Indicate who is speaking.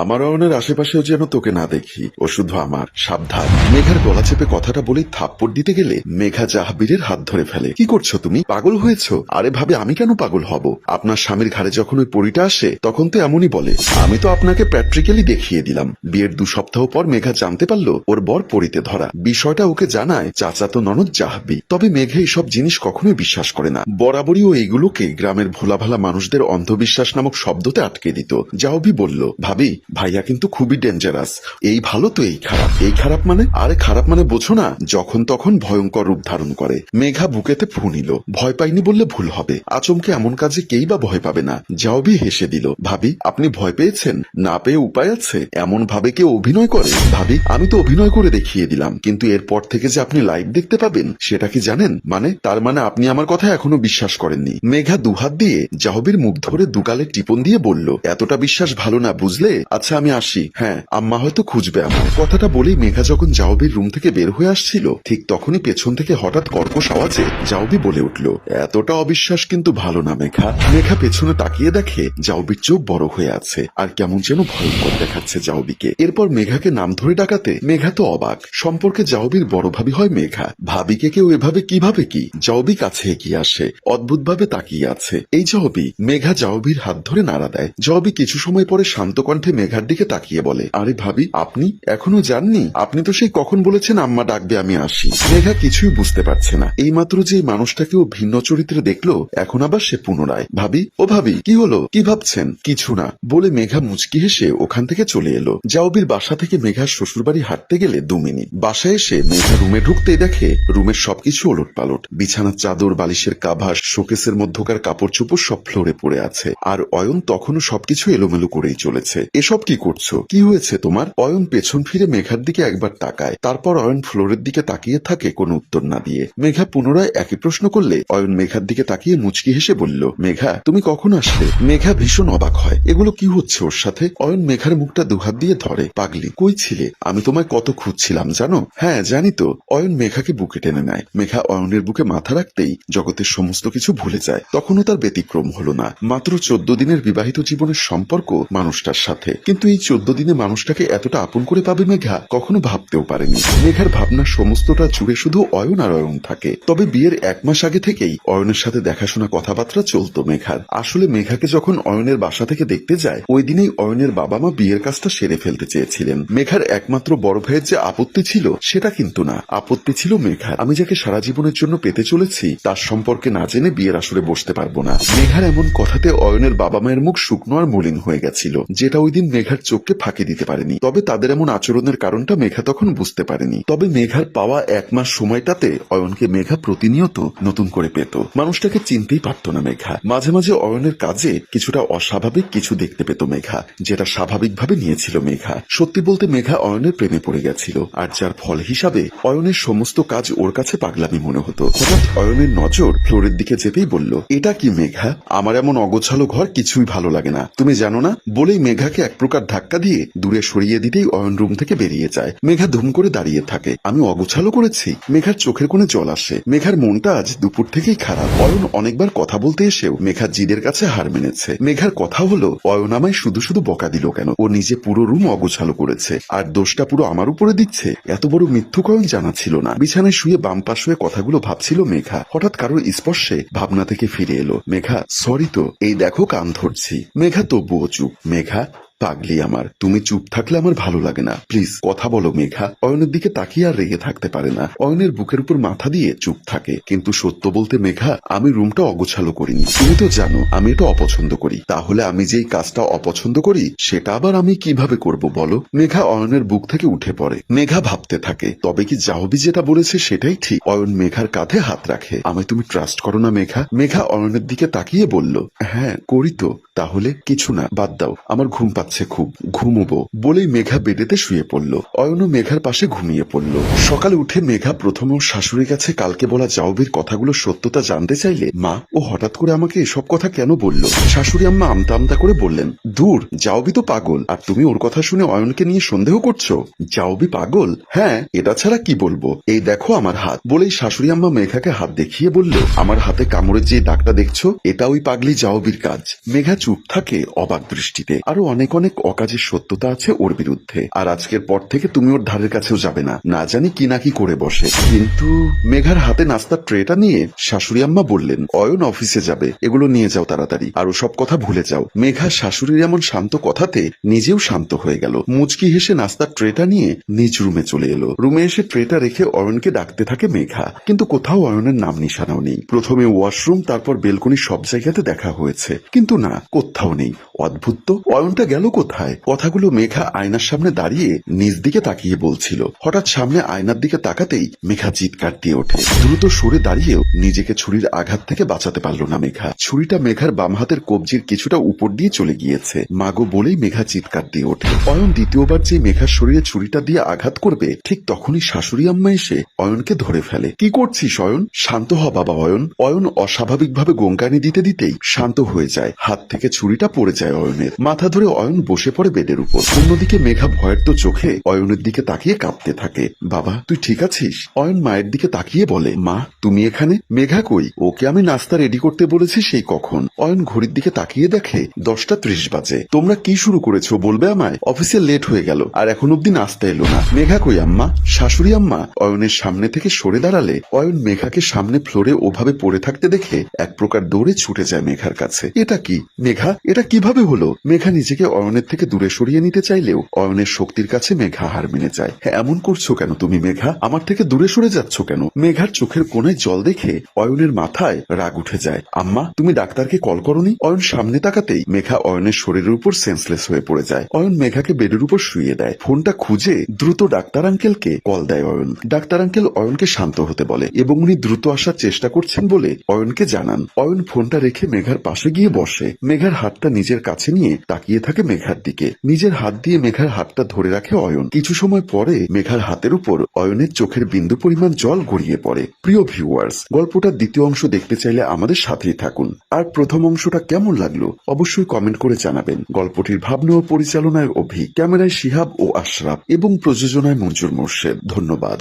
Speaker 1: আমার অয়নের আশেপাশেও যেন তোকে না দেখি। ও শুধু আমার, সাবধান। মেঘার গলা চেপে কথাটা বলেই থাপ্পড় দিতে গেলে মেঘা জাহাবীরের হাত ধরে ফেলে। কি করছ তুমি? পাগল হয়েছো? আরে ভাবে, আমি কেন পাগল হব? আপনার স্বামীর ঘাড়ে যখন ওই পরিটা আসে, তখন তো এমনই বলে। আমি তো আপনাকে প্র্যাকটিক্যালি দেখিয়ে দিলাম। বিয়ের দু সপ্তাহ পর মেঘা জানতে পারল, ওর বর পরিতে ধরা। বিষয়টা ওকে জানায় চাচা তো ননদ জাহাবি তবে মেঘা এইসব জিনিস কখনোই বিশ্বাস করে না। বরাবরই ও এইগুলোকে গ্রামের ভোলাভালা মানুষদের অন্ধবিশ্বাস নামক শব্দতে আটকে দিত। জাহবি বলল, ভাবি ভাইয়া কিন্তু খুবই ডেঞ্জারাস এই ভালো তো এই খারাপ। এই খারাপ মানে? আরে খারাপ মানে বোঝো না, যখন তখন ভয়ঙ্কর রূপ ধারণ করে। মেঘা বুকেতে ফু নিল। ভয় পাইনি বললে ভুল হবে। আচমকে এমন কাজে কেই বা ভয় পাবে না। জাওবি হেসে দিল। ভাবি, আপনি ভয় পেয়েছেন? না পেয়ে উপায় আছে? এমন ভাবে কেউ অভিনয় করে? ভাবি, আমি তো অভিনয় করে দেখিয়ে দিলাম। কিন্তু এরপর থেকে যে আপনি লাইভ দেখতে পাবেন, সেটা কি জানেন? মানে তার মানে আপনি আমার কথা এখনও বিশ্বাস করেননি। মেঘা দুহাত দিয়ে জাহবির মুখ ধরে দুকালে টিপন দিয়ে বলল, এতটা বিশ্বাস ভালো না বুঝলে? আচ্ছা আমি আসি। হ্যাঁ আম্মা হয়তো খুঁজবে আমার কথাটা বলেই মেঘা যখন জাহবির রুম থেকে বের হয়ে আসছিল, ঠিক তখনই পেছন থেকে হঠাৎ কর্কশ আওয়াজে জাহবি বলে উঠল, এতটা অবিশ্বাস কিন্তু ভালো না, মেঘা। মেঘা পেছনে তাকিয়ে দেখে জাউবির চোখ বড় হয়ে আছে, আর কেমন যেন ভয়ঙ্কর দেখাচ্ছে জাউবিকে এরপর মেঘাকে নাম ধরে ডাকাতে মেঘা তো অবাক। সম্পর্কে জাউবির বড় ভাবি হয় মেঘা। ভাবিকে কেউ এভাবে কীভাবে কি? জাউবি কাছে এগিয়ে আসে অদ্ভুত ভাবে তাকিয়ে আছে। এই জাউবি মেঘা জাউবির হাত ধরে নাড়া দেয়। জাউবি কিছু সময় পরে শান্ত কণ্ঠে মেঘার দিকে তাকিয়ে বলে, আরে ভাবি, আপনি এখনও যাননি? আপনি তো সেই কখন বলেছেন আম্মা ডাকবে আমি আসি। মেঘা কিছুই বুঝতে পারছে না। এইমাত্র যে এই মানুষটাকেও ভিন্ন চরিত্রে দেখল, এখন আবার সে পুনরায়, ভাবি, ও ভাবি, কি হলো? কি ভাবছেন? কিছু না, বলে মেঘা মুচকি হেসে ওখান থেকে চলে এলো। জাওবির বাসা থেকে মেঘার শ্বশুরবাড়ি হাঁটতে গেলে দু মিনিট। বাসায় এসে মেঘা রুমে ঢুকতেই দেখে রুমের সবকিছু ওলট পালট বিছানার চাদর, বালিশের কাভাস শোকেসের মধ্যকার কাপড় চোপড় সব ফ্লোরে পড়ে আছে। আর অয়ন তখনও সবকিছু এলোমেলো করেই চলেছে। এসব কি করছ? কি হয়েছে তোমার? অয়ন পেছন ফিরে মেঘার দিকে একবার তাকায়। তারপর অয়ন ফ্লোরের দিকে তাকিয়ে থাকে কোনো উত্তর না দিয়ে। মেঘা পুনরায় একই প্রশ্ন করলে, অয়ন মেঘার দিকে তাকিয়ে মুচকি হেসে বলল, মেঘা, তুমি কখন আসলে? মেঘা ভীষণ অবাক হয়। এগুলো কি হচ্ছে ওর সাথে? অয়ন মেঘার মুখটা দুহাত দিয়ে ধরে, পাগলি, কই ছিলে? আমি তোমায় কত খুঁজছিলাম, জানো? হ্যাঁ জানি তো। অয়ন মেঘাকে বুকে টেনে নেয়। মেঘা অয়নের বুকে মাথা রাখতেই জগতের সমস্ত কিছু ভুলে যায়। তখনও তার ব্যতিক্রম হলো না। মাত্র চোদ্দ দিনের বিবাহিত জীবনের সম্পর্ক মানুষটার সাথে। কিন্তু এই চোদ্দ দিনে মানুষটাকে এতটা আপন করে পাবে মেঘা? কখনো ভাবতেও পারেনি। মেঘার ভাবনার সমস্তটা জুড়ে শুধু অয়ন আর অয়ন থাকে। তবে বিয়ের এক মাস আগে থেকেই অয়নের সাথে দেখাশোনা কথাবার্তা চলতো মেঘার। আসলে মেঘাকে যখন অয়নের বাসা থেকে দেখতে যায়, ওই দিনেই অয়নের বাবা মা বিয়ের কাজটা সেরে ফেলতে চেয়েছিলেন। মেঘার একমাত্র বড় ভাইয়ের যে আপত্তি ছিল, সেটা কিন্তু না। আপত্তি ছিল মেঘার। আমি যাকে সারা জীবনের জন্য পেতে চলেছি, তার সম্পর্কে না জেনে বিয়ের আসরে বসতে পারব না। মেঘার এমন কথাতে অয়নের বাবা মায়ের মুখ শুকনো আর মলিন হয়ে গেছিল, যেটা ওই দিন মেঘার চোখকে ফাঁকি দিতে পারেনি। তবে তাদের এমন আচরণের কারণটা মেঘা তখন বুঝতে পারেনি। তবে মেঘার পাওয়া এক মাস সময়টাতে অয়নকে মেঘা প্রতিনিয়ত নতুন করে পেত। মানুষটাকে চিনতেই পারত না মেঘা। মাঝে মাঝে অয়নের কাজে কিছুটা অস্বাভাবিক কিছু দেখতে পেত মেঘা, যেটা স্বাভাবিকভাবে নিয়েছিল মেঘা। সত্যি বলতে মেঘা অয়নের প্রেমে পড়ে গেছিল, আর যার ফল হিসাবে অয়নের সমস্ত কাজ ওর কাছে পাগলামি মনে হতো। হঠাৎ অয়নের নজর ফ্লোরের দিকে যেতেই বলল, এটা কি মেঘা? আমার এমন অগোছালো ঘর কিছুই ভালো লাগে না। তুমি জানো না, বলেই মেঘাকে এক প্রকার ধাক্কা দিয়ে দূরে সরিয়ে দিতেই অয়ন রুম থেকে বেরিয়ে যায়। মেঘা ধুম করে দাঁড়িয়ে থাকে। আমি অগোছালো করেছি। মেঘার চোখের কোণে জল আসে। মেঘার মনটা আজ দুপুর থেকেই খারাপ। অয়ন অনেকবার কথা বলতে এসেও মেঘা জিদের কাছে হার মেনেছে। মেঘার কথা হলো, অয়ন আমায় শুধু শুধু বকা দিল কেন? ও নিজে পুরো রুম অগোছালো করেছে। আর দোষটা পুরো আমার উপরে দিচ্ছে। এত বড় মিথ্যুকয়ন জানা ছিল না। বিছানায় শুয়ে বাম পাশ হয়ে কথাগুলো ভাবছিল মেঘা। হঠাৎ কারোর স্পর্শে ভাবনা থেকে ফিরে এলো। মেঘা, সরি তো, এই দেখো কান ধরছি। মেঘা, তবুও চুপ। মেঘা পাগলি আমার, তুমি চুপ থাকলে আমার ভালো লাগে না। প্লিজ, কথা বলো মেঘা। অয়নের দিকে তাকিয়ে আর রেগে থাকতে পারে না। অয়নের বুকের উপর মাথা দিয়ে চুপ থাকে। কিন্তু সত্য বলতে মেঘা, আমি রুমটা অগোছালো করিনি। তুমি তো জানো, আমি এটা অপছন্দ করি। তাহলে আমি যেই কাজটা অপছন্দ করি, সেটা আবার আমি কীভাবে করব বলো? মেঘা অয়নের বুক থেকে উঠে পড়ে। মেঘা ভাবতে থাকে, তবে কি জাহবি যেটা বলেছে সেটাই ঠিক। অয়ন মেঘার কাঁধে হাত রাখে। আমি তুমি ট্রাস্ট করো না মেঘা? মেঘা অয়নের দিকে তাকিয়ে বলল হ্যাঁ করি তো। তাহলে কিছু না, বাদ দাও। আমার ঘুম পাচ্ছে খুব। ঘুমোবো বলেই মেঘা বেডেতে শুয়ে পড়ল। অয়নও মেঘার পাশে ঘুমিয়ে পড়ল। সকালে উঠে মেঘা প্রথমে ওর শাশুড়ির কাছে কালকে বলা জাউবির কথাগুলো সত্যতা জানতে চাইলে, মা, ও হঠাৎ করে আমাকে এসব কথা কেন বলল? শাশুড়ি আম্মা আমতা আমতা করে বললেন, দূর জাউবি তো পাগল। আর তুমি ওর কথা শুনে অয়নকে নিয়ে সন্দেহ করছ? জাউবি পাগল? হ্যাঁ এটা ছাড়া কি বলব? এই দেখো আমার হাত। বলেই শাশুড়ি আম্মা মেঘাকে হাত দেখিয়ে বলল, আমার হাতে কামড়ের যে দাগটা দেখছ, এটা ওই পাগলি জাউবির কাজ। মেঘা চুপ থাকে অবাক দৃষ্টিতে। আরও অনেক অনেক অকাজের সত্যতা আছে ওর বিরুদ্ধে। আর আজকের পর থেকে তুমি ওর ধারের কাছেও যাবে না। না জানি কি না কি করে বসে। কিন্তু মেঘার হাতে নাস্তার ট্রেটা নিয়ে শাশুড়ি আম্মা বললেন, অয়ন অফিসে যাবে। এগুলো নিয়ে যাও তাড়াতাড়ি। আর সব কথা ভুলে যাও। মেঘা শাশুড়ির এমন শান্ত কথাতে নিজেও শান্ত হয়ে গেল। মুচকি হেসে নাস্তার ট্রেটা নিয়ে নিজ রুমে চলে এলো। রুমে এসে ট্রেটা রেখে অয়নকে ডাকতে থাকে মেঘা। কিন্তু কোথাও অয়নের নাম নিশানাও নেই। প্রথমে ওয়াশরুম, তারপর বেলকনি সব জায়গাতে দেখা হয়েছে। কিন্তু না, কোথাও নেই। অদ্ভুত তো। অয়নটা গেল কোথায়? কথাগুলো মেঘা আয়নার সামনে দাঁড়িয়ে নিজ দিকে তাকিয়ে বলছিল। হঠাৎ সামনে আয়নার দিকে তাকাতেই মেঘা চিৎকার দিয়ে ওঠে। দ্রুত সরে দাঁড়িয়েও নিজেকে ছুরির আঘাত থেকে বাঁচাতে পারল না মেঘা। ছুরিটা মেঘার বাম হাতের কবজির কিছুটা উপর দিয়ে চলে গিয়েছে। মাগো বলেই মেঘা চিৎকার দিয়ে ওঠে। অয়ন দ্বিতীয়বার যে মেঘার শরীরে ছুরিটা দিয়ে আঘাত করবে, ঠিক তখনই শাশুড়ি আম্মা এসে অয়নকে ধরে ফেলে। কি করছিস অয়ন? শান্ত হ বাবা অয়ন। অয়ন অস্বাভাবিকভাবে গঙ্গানি দিতে দিতেই শান্ত হয়ে যায়। হাত থেকে ছুরিটা পড়ে যায় অয়নের। মাথা ধরে অয়ন বসে পড়ে বেডের উপর। অন্যদিকে মেঘা ভয়ের তো চোখে অয়নের দিকে তাকিয়ে কাঁপতে থাকে। বাবা, তুই ঠিক আছিস? অয়ন মায়ের দিকে তাকিয়ে বলে, মা, তুমি এখানে? মেঘা কই? ওকে আমি নাস্তা রেডি করতে বলেছি, সেই কখন? অয়ন ঘড়ির দিকে তাকিয়ে দেখে, দশটা ত্রিশ বাজে। তোমরা কি শুরু করেছ বলবে আমায়? অফিসে লেট হয়ে গেল, আর এখন অব্দি নাস্তা এলো না। মেঘা কই, আম্মা? শাশুড়ি আম্মা? অয়নের সামনে থেকে সরে দাঁড়ালে, অয়ন মেঘাকে সামনে ফ্লোরে ওভাবে পড়ে থাকতে দেখে এক প্রকার দৌড়ে ছুটে যায় মেঘার কাছে। এটা কি? মেঘা, এটা কীভাবে হলো? মেঘা নিজেকে অয়নের থেকে দূরে সরিয়ে নিতে চাইলেও অয়নের শক্তির কাছে মেঘা হার মেনে যায়। হ্যাঁ এমন করছ কেন তুমি, মেঘা? আমার থেকে দূরে সরে যাচ্ছ কেন? মেঘার চোখের কোনায় জল দেখে অয়নের মাথায় রাগ উঠে যায়। আম্মা, তুমি ডাক্তারকে কল করনি? অয়ন সামনে তাকাতেই মেঘা অয়নের শরীরের উপর সেন্সলেস হয়ে পড়ে যায়। অয়ন মেঘাকে বেডের উপর শুয়ে দেয়। ফোনটা খুঁজে দ্রুত ডাক্তার আঙ্কেলকে কল দেয় অয়ন। ডাক্তার আঙ্কেল অয়নকে শান্ত হতে বলে এবং উনি দ্রুত আসার চেষ্টা করছেন বলে অয়নকে জানান। অয়ন ফোনটা রেখে মেঘার পাশে গিয়ে বসে। মেঘার হাতটা নিজের কাছে নিয়ে তাকিয়ে থাকে মেঘার দিকে। নিজের হাত দিয়ে মেঘার হাতটা ধরে রাখে অয়ন। কিছু সময় পরে মেঘার হাতের উপর অয়নের চোখের বিন্দু পরিমাণ জল গড়িয়ে পড়ে। প্রিয় ভিউয়ার্স, গল্পটার দ্বিতীয় অংশ দেখতে চাইলে আমাদের সাথেই থাকুন। আর প্রথম অংশটা কেমন লাগল অবশ্যই কমেন্ট করে জানাবেন। গল্পটির ভাবনা ও পরিচালনায় অভি, ক্যামেরায় শিহাব ও আশরাফ এবং প্রযোজনায় মঞ্জুর মোর্শেদ। ধন্যবাদ।